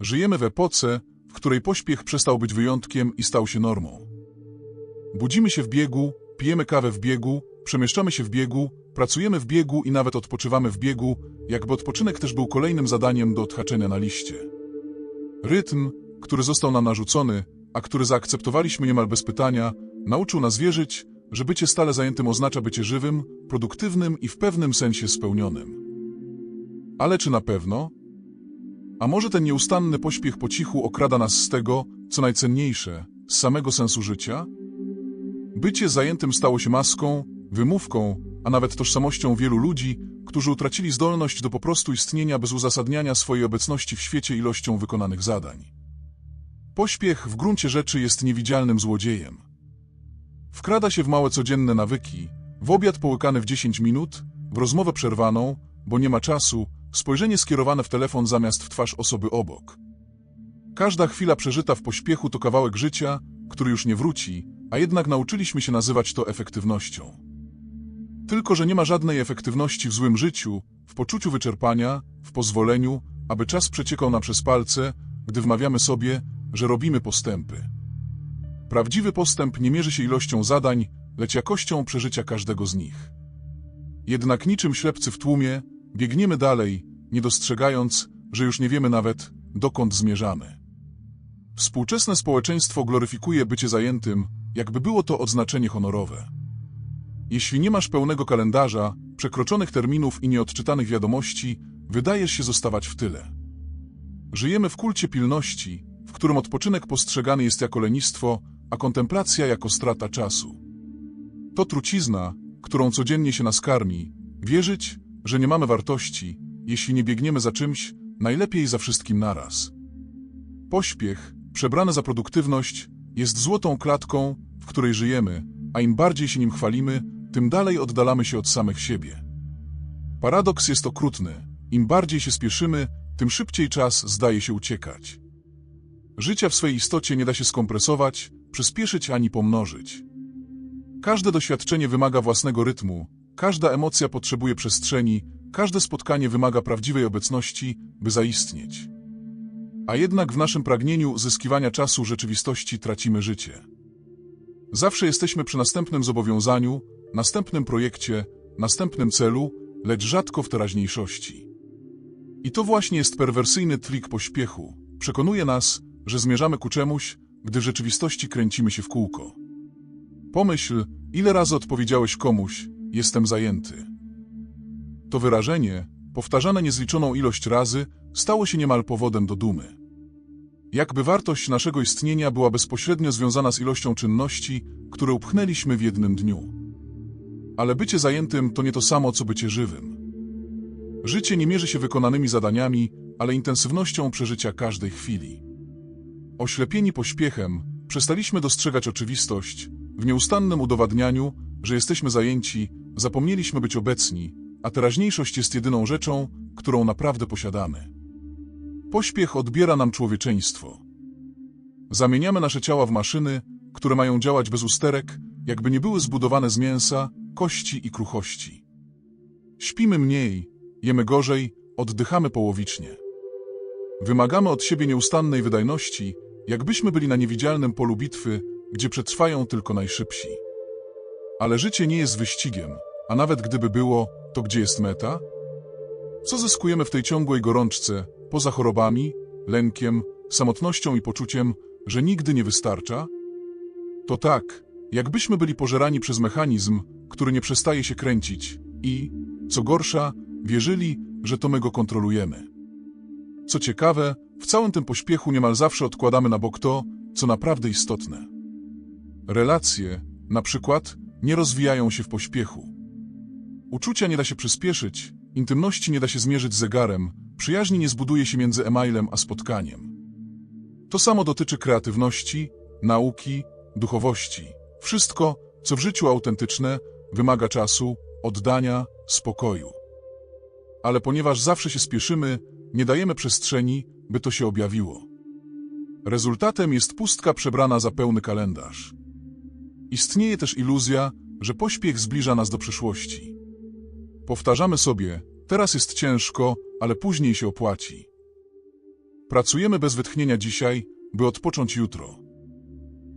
Żyjemy w epoce, w której pośpiech przestał być wyjątkiem i stał się normą. Budzimy się w biegu, pijemy kawę w biegu, przemieszczamy się w biegu, pracujemy w biegu i nawet odpoczywamy w biegu, jakby odpoczynek też był kolejnym zadaniem do odhaczenia na liście. Rytm, który został nam narzucony, a który zaakceptowaliśmy niemal bez pytania, nauczył nas wierzyć, że bycie stale zajętym oznacza bycie żywym, produktywnym i w pewnym sensie spełnionym. Ale czy na pewno? A może ten nieustanny pośpiech po cichu okrada nas z tego, co najcenniejsze, z samego sensu życia? Bycie zajętym stało się maską, wymówką, a nawet tożsamością wielu ludzi, którzy utracili zdolność do po prostu istnienia bez uzasadniania swojej obecności w świecie ilością wykonanych zadań. Pośpiech w gruncie rzeczy jest niewidzialnym złodziejem. Wkrada się w małe codzienne nawyki, w obiad połykany w 10 minut, w rozmowę przerwaną, bo nie ma czasu, spojrzenie skierowane w telefon zamiast w twarz osoby obok. Każda chwila przeżyta w pośpiechu to kawałek życia, który już nie wróci, a jednak nauczyliśmy się nazywać to efektywnością. Tylko, że nie ma żadnej efektywności w złym życiu, w poczuciu wyczerpania, w pozwoleniu, aby czas przeciekał nam przez palce, gdy wmawiamy sobie, że robimy postępy. Prawdziwy postęp nie mierzy się ilością zadań, lecz jakością przeżycia każdego z nich. Jednak niczym ślepcy w tłumie, biegniemy dalej, nie dostrzegając, że już nie wiemy nawet, dokąd zmierzamy. Współczesne społeczeństwo gloryfikuje bycie zajętym, jakby było to odznaczenie honorowe. Jeśli nie masz pełnego kalendarza, przekroczonych terminów i nieodczytanych wiadomości, wydajesz się zostawać w tyle. Żyjemy w kulcie pilności, w którym odpoczynek postrzegany jest jako lenistwo, a kontemplacja jako strata czasu. To trucizna, którą codziennie się nas karmi, wierzyć, że nie mamy wartości, jeśli nie biegniemy za czymś, najlepiej za wszystkim naraz. Pośpiech, przebrany za produktywność, jest złotą klatką, w której żyjemy, a im bardziej się nim chwalimy, tym dalej oddalamy się od samych siebie. Paradoks jest okrutny. Im bardziej się spieszymy, tym szybciej czas zdaje się uciekać. Życia w swej istocie nie da się skompresować, przyspieszyć ani pomnożyć. Każde doświadczenie wymaga własnego rytmu, każda emocja potrzebuje przestrzeni, każde spotkanie wymaga prawdziwej obecności, by zaistnieć. A jednak w naszym pragnieniu zyskiwania czasu rzeczywistości tracimy życie. Zawsze jesteśmy przy następnym zobowiązaniu, następnym projekcie, następnym celu, lecz rzadko w teraźniejszości. I to właśnie jest perwersyjny trik pośpiechu. Przekonuje nas, że zmierzamy ku czemuś, gdy w rzeczywistości kręcimy się w kółko. Pomyśl, ile razy odpowiedziałeś komuś, jestem zajęty. To wyrażenie, powtarzane niezliczoną ilość razy, stało się niemal powodem do dumy. Jakby wartość naszego istnienia była bezpośrednio związana z ilością czynności, które upchnęliśmy w jednym dniu. Ale bycie zajętym to nie to samo, co bycie żywym. Życie nie mierzy się wykonanymi zadaniami, ale intensywnością przeżycia każdej chwili. Oślepieni pośpiechem, przestaliśmy dostrzegać oczywistość, w nieustannym udowadnianiu, że jesteśmy zajęci, zapomnieliśmy być obecni, a teraźniejszość jest jedyną rzeczą, którą naprawdę posiadamy. Pośpiech odbiera nam człowieczeństwo. Zamieniamy nasze ciała w maszyny, które mają działać bez usterek, jakby nie były zbudowane z mięsa, kości i kruchości. Śpimy mniej, jemy gorzej, oddychamy połowicznie. Wymagamy od siebie nieustannej wydajności, jakbyśmy byli na niewidzialnym polu bitwy, gdzie przetrwają tylko najszybsi. Ale życie nie jest wyścigiem, a nawet gdyby było, to gdzie jest meta? Co zyskujemy w tej ciągłej gorączce, poza chorobami, lękiem, samotnością i poczuciem, że nigdy nie wystarcza? To tak, jakbyśmy byli pożerani przez mechanizm, który nie przestaje się kręcić i, co gorsza, wierzyli, że to my go kontrolujemy. Co ciekawe, w całym tym pośpiechu niemal zawsze odkładamy na bok to, co naprawdę istotne. Relacje, na przykład, nie rozwijają się w pośpiechu. Uczucia nie da się przyspieszyć, intymności nie da się zmierzyć zegarem, przyjaźni nie zbuduje się między emailem a spotkaniem. To samo dotyczy kreatywności, nauki, duchowości. Wszystko, co w życiu autentyczne, wymaga czasu, oddania, spokoju. Ale ponieważ zawsze się spieszymy, nie dajemy przestrzeni, by to się objawiło. Rezultatem jest pustka przebrana za pełny kalendarz. Istnieje też iluzja, że pośpiech zbliża nas do przyszłości. Powtarzamy sobie, teraz jest ciężko, ale później się opłaci. Pracujemy bez wytchnienia dzisiaj, by odpocząć jutro.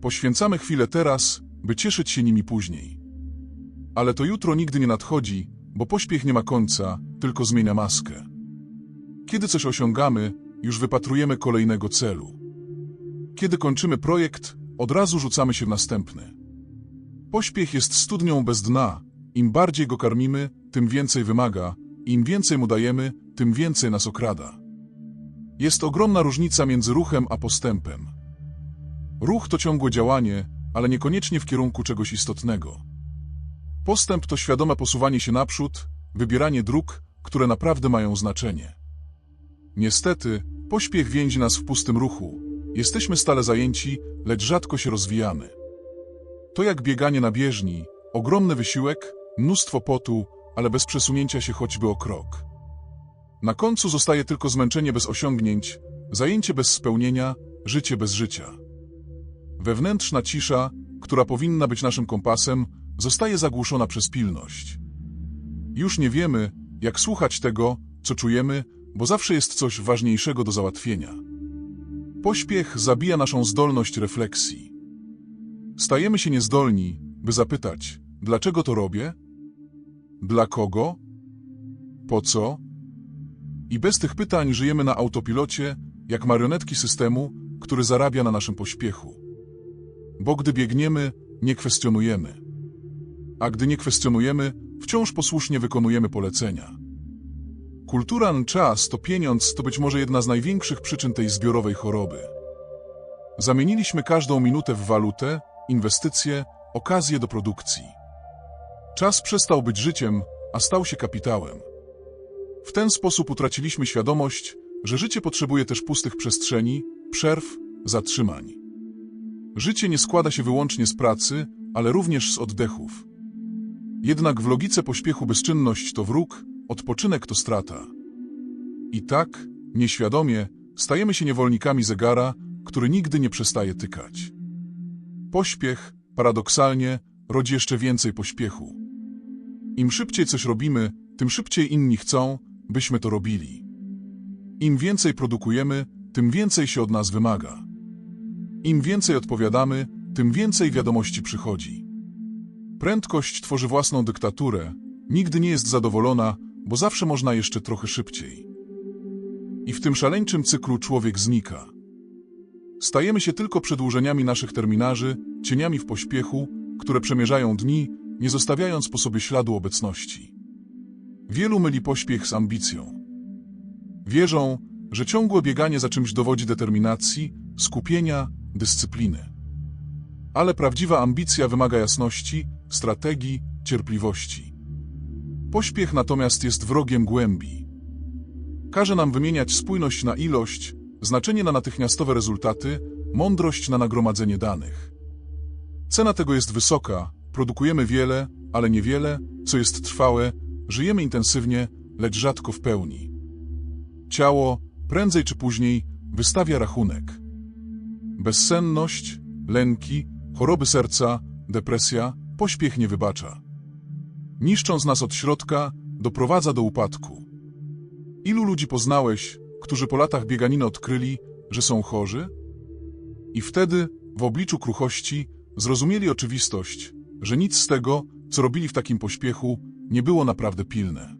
Poświęcamy chwilę teraz, by cieszyć się nimi później. Ale to jutro nigdy nie nadchodzi, bo pośpiech nie ma końca, tylko zmienia maskę. Kiedy coś osiągamy, już wypatrujemy kolejnego celu. Kiedy kończymy projekt, od razu rzucamy się w następny. Pośpiech jest studnią bez dna. Im bardziej go karmimy, tym więcej wymaga. Im więcej mu dajemy, tym więcej nas okrada. Jest ogromna różnica między ruchem a postępem. Ruch to ciągłe działanie, ale niekoniecznie w kierunku czegoś istotnego. Postęp to świadome posuwanie się naprzód, wybieranie dróg, które naprawdę mają znaczenie. Niestety, pośpiech więzi nas w pustym ruchu. Jesteśmy stale zajęci, lecz rzadko się rozwijamy. To jak bieganie na bieżni, ogromny wysiłek, mnóstwo potu, ale bez przesunięcia się choćby o krok. Na końcu zostaje tylko zmęczenie bez osiągnięć, zajęcie bez spełnienia, życie bez życia. Wewnętrzna cisza, która powinna być naszym kompasem, zostaje zagłuszona przez pilność. Już nie wiemy, jak słuchać tego, co czujemy, bo zawsze jest coś ważniejszego do załatwienia. Pośpiech zabija naszą zdolność refleksji. Stajemy się niezdolni, by zapytać, dlaczego to robię? Dla kogo? Po co? I bez tych pytań żyjemy na autopilocie, jak marionetki systemu, który zarabia na naszym pośpiechu. Bo gdy biegniemy, nie kwestionujemy. A gdy nie kwestionujemy, wciąż posłusznie wykonujemy polecenia. Kultura czas to pieniądz to być może jedna z największych przyczyn tej zbiorowej choroby. Zamieniliśmy każdą minutę w walutę, inwestycje, okazję do produkcji. Czas przestał być życiem, a stał się kapitałem. W ten sposób utraciliśmy świadomość, że życie potrzebuje też pustych przestrzeni, przerw, zatrzymań. Życie nie składa się wyłącznie z pracy, ale również z oddechów. Jednak w logice pośpiechu bezczynność to wróg, odpoczynek to strata. I tak, nieświadomie, stajemy się niewolnikami zegara, który nigdy nie przestaje tykać. Pośpiech, paradoksalnie, rodzi jeszcze więcej pośpiechu. Im szybciej coś robimy, tym szybciej inni chcą, byśmy to robili. Im więcej produkujemy, tym więcej się od nas wymaga. Im więcej odpowiadamy, tym więcej wiadomości przychodzi. Prędkość tworzy własną dyktaturę, nigdy nie jest zadowolona, bo zawsze można jeszcze trochę szybciej. I w tym szaleńczym cyklu człowiek znika. Stajemy się tylko przedłużeniami naszych terminarzy, cieniami w pośpiechu, które przemierzają dni, nie zostawiając po sobie śladu obecności. Wielu myli pośpiech z ambicją. Wierzą, że ciągłe bieganie za czymś dowodzi determinacji, skupienia, dyscypliny. Ale prawdziwa ambicja wymaga jasności, strategii, cierpliwości. Pośpiech natomiast jest wrogiem głębi. Każe nam wymieniać spójność na ilość, znaczenie na natychmiastowe rezultaty, mądrość na nagromadzenie danych. Cena tego jest wysoka, produkujemy wiele, ale niewiele, co jest trwałe, żyjemy intensywnie, lecz rzadko w pełni. Ciało, prędzej czy później, wystawia rachunek. Bezsenność, lęki, choroby serca, depresja, pośpiech nie wybacza. Niszcząc nas od środka, doprowadza do upadku. Ilu ludzi poznałeś, którzy po latach bieganiny odkryli, że są chorzy? I wtedy, w obliczu kruchości, zrozumieli oczywistość, że nic z tego, co robili w takim pośpiechu, nie było naprawdę pilne.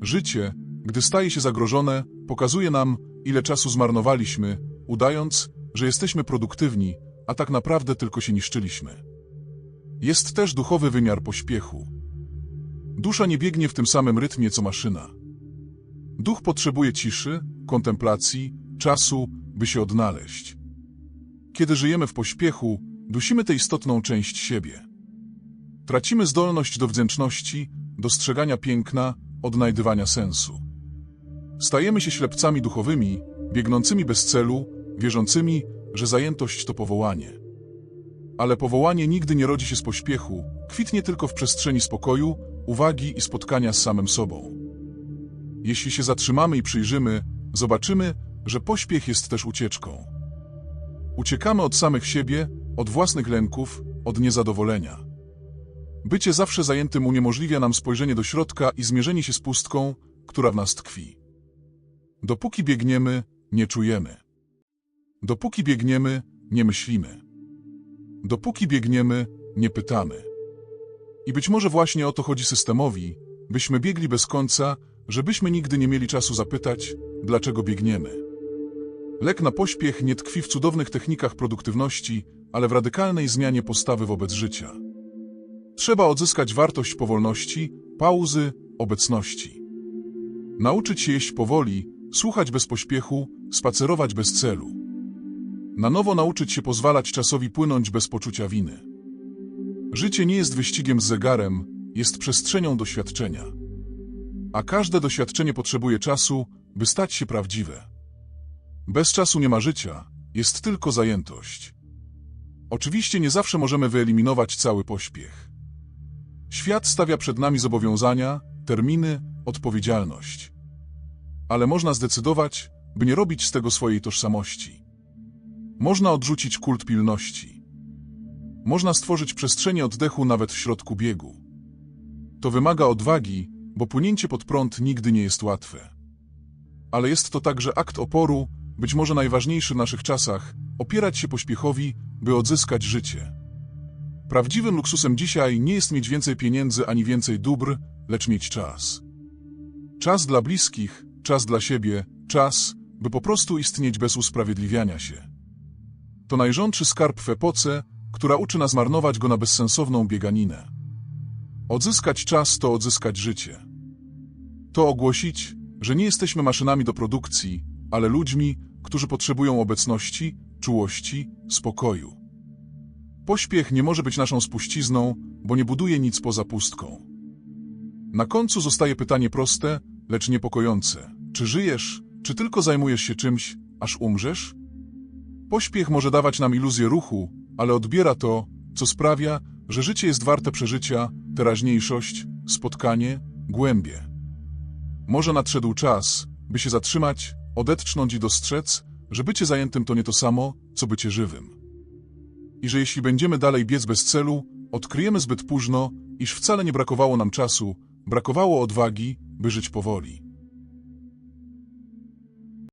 Życie, gdy staje się zagrożone, pokazuje nam, ile czasu zmarnowaliśmy, udając, że jesteśmy produktywni, a tak naprawdę tylko się niszczyliśmy. Jest też duchowy wymiar pośpiechu. Dusza nie biegnie w tym samym rytmie co maszyna. Duch potrzebuje ciszy, kontemplacji, czasu, by się odnaleźć. Kiedy żyjemy w pośpiechu, dusimy tę istotną część siebie. Tracimy zdolność do wdzięczności, dostrzegania piękna, odnajdywania sensu. Stajemy się ślepcami duchowymi, biegnącymi bez celu, wierzącymi, że zajętość to powołanie. Ale powołanie nigdy nie rodzi się z pośpiechu, kwitnie tylko w przestrzeni spokoju, uwagi i spotkania z samym sobą. Jeśli się zatrzymamy i przyjrzymy, zobaczymy, że pośpiech jest też ucieczką. Uciekamy od samych siebie, od własnych lęków, od niezadowolenia. Bycie zawsze zajętym uniemożliwia nam spojrzenie do środka i zmierzenie się z pustką, która w nas tkwi. Dopóki biegniemy, nie czujemy. Dopóki biegniemy, nie myślimy. Dopóki biegniemy, nie pytamy. I być może właśnie o to chodzi systemowi, byśmy biegli bez końca, żebyśmy nigdy nie mieli czasu zapytać, dlaczego biegniemy. Lek na pośpiech nie tkwi w cudownych technikach produktywności, ale w radykalnej zmianie postawy wobec życia. Trzeba odzyskać wartość powolności, pauzy, obecności. Nauczyć się jeść powoli, słuchać bez pośpiechu, spacerować bez celu. Na nowo nauczyć się pozwalać czasowi płynąć bez poczucia winy. Życie nie jest wyścigiem z zegarem, jest przestrzenią doświadczenia. A każde doświadczenie potrzebuje czasu, by stać się prawdziwe. Bez czasu nie ma życia, jest tylko zajętość. Oczywiście nie zawsze możemy wyeliminować cały pośpiech. Świat stawia przed nami zobowiązania, terminy, odpowiedzialność. Ale można zdecydować, by nie robić z tego swojej tożsamości. Można odrzucić kult pilności. Można stworzyć przestrzenie oddechu nawet w środku biegu. To wymaga odwagi, bo płynięcie pod prąd nigdy nie jest łatwe. Ale jest to także akt oporu, być może najważniejszy w naszych czasach, opierać się pośpiechowi, by odzyskać życie. Prawdziwym luksusem dzisiaj nie jest mieć więcej pieniędzy ani więcej dóbr, lecz mieć czas. Czas dla bliskich, czas dla siebie, czas, by po prostu istnieć bez usprawiedliwiania się. To najrządszy skarb w epoce, która uczy nas marnować go na bezsensowną bieganinę. Odzyskać czas to odzyskać życie. To ogłosić, że nie jesteśmy maszynami do produkcji, ale ludźmi, którzy potrzebują obecności, czułości, spokoju. Pośpiech nie może być naszą spuścizną, bo nie buduje nic poza pustką. Na końcu zostaje pytanie proste, lecz niepokojące. Czy żyjesz, czy tylko zajmujesz się czymś, aż umrzesz? Pośpiech może dawać nam iluzję ruchu, ale odbiera to, co sprawia, że życie jest warte przeżycia, teraźniejszość, spotkanie, głębie. Może nadszedł czas, by się zatrzymać, odetchnąć i dostrzec, że bycie zajętym to nie to samo, co bycie żywym. I że jeśli będziemy dalej biec bez celu, odkryjemy zbyt późno, iż wcale nie brakowało nam czasu, brakowało odwagi, by żyć powoli.